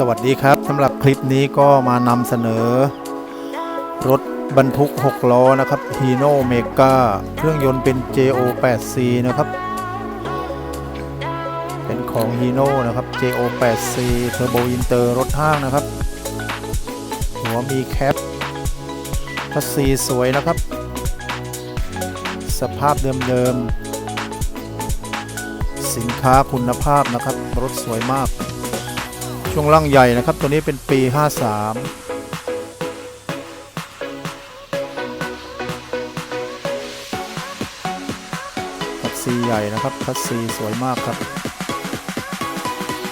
สวัสดีครับสำหรับคลิปนี้ก็มานำเสนอ รถบรรทุก 6 ล้อนะครับ Hino Mega เครื่องยนต์เป็น JO8C นะครับ เป็นของ Hino นะครับ JO8C Turbo Inter รถห้างนะครับ หัวมีแคปพัสซีสวยนะครับ สภาพเดิมๆสินค้าคุณภาพนะครับ รถสวยมาก ช่วงล่างใหญ่นะครับ ตัวนี้เป็นปี 53คัสซีใหญ่นะครับคัสซีสวยมากครับ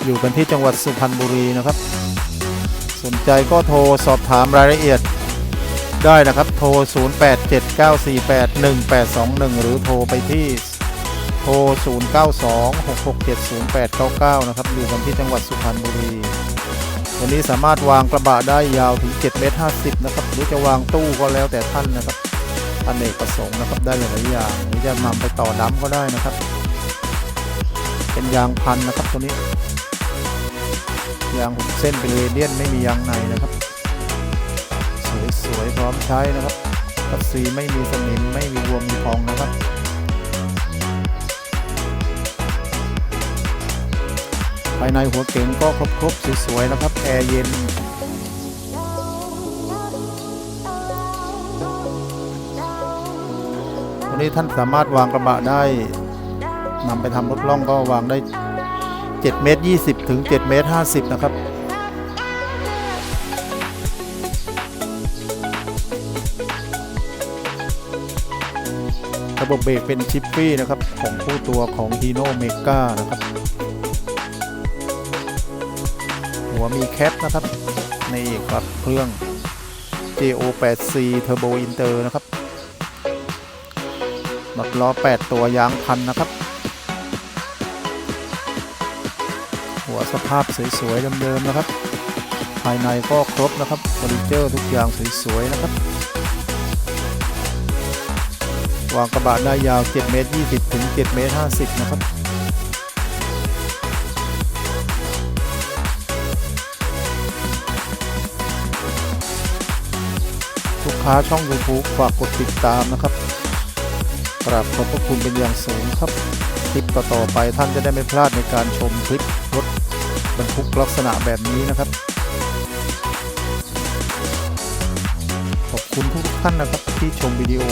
อยู่กันที่จังหวัดสุพรรณบุรีนะครับ สนใจก็โทรสอบถามรายละเอียดได้นะครับ โทร 0879481821 หรือโทรไปที่ โทร 0926670899 นะครับ อยู่กันที่จังหวัดสุพรรณบุรี วันนี้สามารถวางกระบะได้ยาวถึง7เมตร50 นะครับ หรือจะวางตู้ก็แล้วแต่ท่านนะครับอเนกประสงค์นะครับ ได้หลายอย่าง หรือจะนำไปต่อดำก็ได้นะครับ เป็นยางพันนะครับตัวนี้ ยางหุบเส้นเป็นเรเดียนไม่มียางในนะครับ สวยๆพร้อมใช้นะครับคัสซีไม่มีสนิมไม่มีรวมมีพองนะครับ ภายในหัวเก๋งก็ครบๆสวยๆนะครับแอร์เย็นวันนี้ท่านสามารถวางกระบะได้นำไปทำรถล่องก็วางได้ 7 เมตร 20 ถึง 7 เมตร 50 นะครับระบบเบรกเป็นชิปปี้นะครับ ของคู่ตัวของ Hino Mega นะครับ หัวมีแคปนะครับ นี่ครับเครื่อง JO8C Turbo Inter นะครับบักล้อ 8 ตัวยางพันนะครับ หัวสภาพสวยๆเดิมๆนะครับ ภายในก็ครบนะครับเฟอร์นิเจอร์ทุกอย่างสวยๆนะครับวางกระบะได้ยาว 7 เมตร 20 ถึง 7 เมตร 50 นะครับ ลูกค้าช่อง YouTube ฝากกดติดตามนะครับกราบขอบพระคุณเป็นอย่างสูงครับ คลิปต่อๆไปท่านจะได้ไม่พลาดในการชมคลิปรถบรรทุกลักษณะแบบนี้นะครับ ขอบคุณทุกท่านนะครับที่ชมวิดีโอ